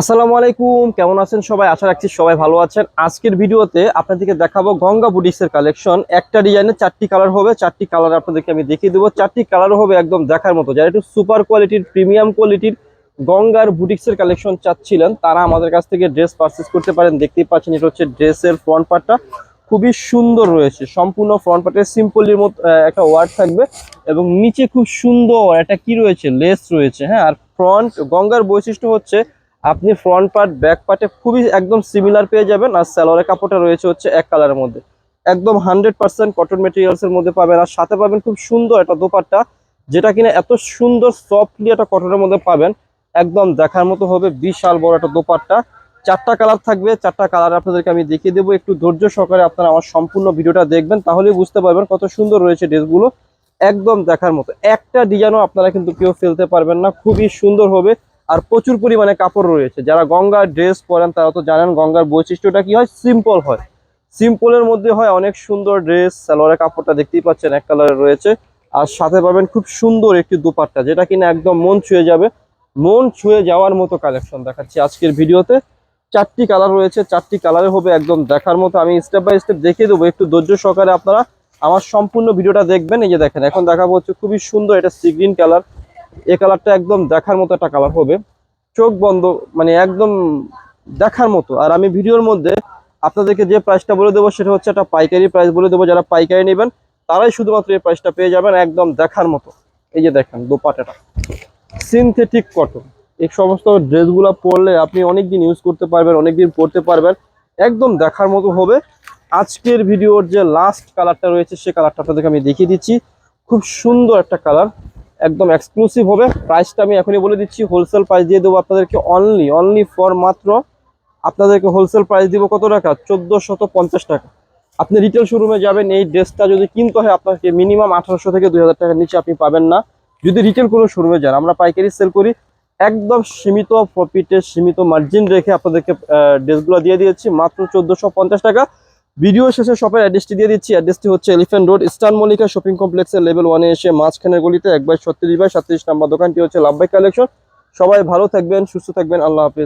আসসালামু আলাইকুম, কেমন আছেন সবাই? আশা রাখছি সবাই ভালো আছেন। আজকের ভিডিওতে আপনাদেরকে দেখাবো গঙ্গা বুটিক্সের কালেকশন। একটা ডিজাইনের চারটি কালার হবে, চারটি কালার আপনাদেরকে আমি দেখিয়ে দেবো। চারটি কালার হবে একদম দেখার মতো। যারা একটু সুপার কোয়ালিটির, প্রিমিয়াম কোয়ালিটির গঙ্গার বুটিক্সের কালেকশন চাচ্ছিলেন, তারা আমাদের কাছ থেকে ড্রেস পারচেস করতে পারেন। দেখতেই পাচ্ছেন, এটা হচ্ছে ড্রেসের ফ্রন্ট পার্টটা খুবই সুন্দর রয়েছে। সম্পূর্ণ ফ্রন্ট পার্টে সিম্পলের মতো একটা ওয়ার্ড থাকবে এবং নিচে খুব সুন্দর একটা কি রয়েছে লেস রয়েছে। হ্যাঁ আর ফ্রন্ট গঙ্গার বৈশিষ্ট্য হচ্ছে আপনি ফ্রন্ট পার্ট ব্যাক পার্টে খুবই একদম সিমিলার পেয়ে যাবেন আর স্যালোয়ারের কাপড়টা রয়েছে হচ্ছে এক কালারের মধ্যে। একদম হান্ড্রেড পার্সেন্ট কটন মেটেরিয়ালসের মধ্যে পাবেন আর সাথে পাবেন খুব সুন্দর একটা দোপাট্টা, যেটা কিনা এত সুন্দর সফটলি একটা কটনের মধ্যে পাবেন। একদম দেখার মতো হবে বিশাল বড় একটা দোপাট্টা। চারটা কালার থাকবে, চারটা কালার আপনাদেরকে আমি দেখিয়ে দেবো। একটু ধৈর্য সহকারে আপনারা আমার সম্পূর্ণ ভিডিওটা দেখবেন, তাহলেই বুঝতে পারবেন কত সুন্দর রয়েছে ড্রেসগুলো। একদম দেখার মতো। একটা ডিজাইনও আপনারা কিন্তু কেউ ফেলতে পারবেন না। খুবই সুন্দর হবে। আর প্রচুর পরিমাণে কাপড় রয়েছে। যারা গঙ্গার ড্রেস পরেন, তারা তো জানেন গঙ্গার বৈশিষ্ট্যটা কি হয়? সিম্পল হয়। সিম্পলের মধ্যে হয় অনেক সুন্দর ড্রেস সালোয়ারের কাপড়টা দেখতেই পাচ্ছেন, এক কালারের রয়েছে। আর সাথে পাবেন খুব সুন্দর একটি দুপাট্টা, যেটা কিনা একদম মন ছুঁয়ে যাবে। মন ছুঁয়ে যাওয়ার মতো কালেকশন দেখাচ্ছি আজকের ভিডিওতে। চারটি কালার রয়েছে, চারটি কালারে হবে একদম দেখার মতো। আমি স্টেপ বাই স্টেপ দেখিয়ে দেবো, একটু ধৈর্য সহকারে আপনারা আমার সম্পূর্ণ ভিডিওটা দেখবেন। এই যে দেখেন, এখন দেখাবো হচ্ছে খুবই সুন্দর এটা সি গ্রিন কালার এই কালারটা একদম দেখার মতো একটা কালার হবে। চোখ বন্ধ মানে একদম দেখার মতো। আর আমি ভিডিওর মধ্যে আপনাদেরকে যে প্রাইসটা বলে দেবো সেটা হচ্ছে একটা পাইকারি প্রাইস বলে দেবো। যারা পাইকারি নেবেন, তারাই শুধুমাত্র এই প্রাইসটা পেয়ে যাবেন একদম দেখার মতো। এই যে দেখেন দোপাটাটা সিনথেটিক কটন এই সমস্ত ড্রেসগুলো পরলে আপনি অনেক দিন ইউজ করতে পারবেন অনেক দিন পরতে পারবেন। একদম দেখার মতো হবে। আজকের ভিডিওর যে লাস্ট কালারটা রয়েছে, সে কালারটা আপনাদেরকে আমি দেখিয়ে দিচ্ছি। খুব সুন্দর একটা কালার একদম এক্সক্লুসিভ হবে। প্রাইসটা আমি এখনই বলে দিচ্ছি হোলসেল প্রাইস দিয়ে দেবো আপনাদেরকে অনলি অনলি ফর মাত্র আপনাদেরকে হোলসেল প্রাইস দিব কত টাকা? চোদ্দোশত পঞ্চাশ টাকা। আপনি রিটেল শোরুমে যাবেন, এই ড্রেসটা যদি কিনতে হয়, আপনাকে মিনিমাম আঠারোশো থেকে দুই হাজার টাকার নিচে আপনি পাবেন না। যদি রিটেল কোনো শোরুমে যান, আমরা পাইকারি সেল করি। একদম সীমিত প্রফিটে সীমিত মার্জিন রেখে আপনাদেরকে ড্রেসগুলো দিয়ে দিয়েছি, মাত্র চোদ্দোশো টাকা। ভিডিও শেষে শপের অ্যাড্রেসটি দিয়ে দিচ্ছি। অ্যাড্রেসটি হচ্ছে elephant road eastern Mallika shopping কমপ্লেক্সের লেভেল ওয়ানে এসে মাঝখানের গলিতে একবার ছত্রিশ বাই সাতত্রিশ নাম্বার দোকানটি হচ্ছে লাভবাই কালেকশন সবাই ভালো থাকবেন, সুস্থ থাকবেন, আল্লাহ হাফিজ।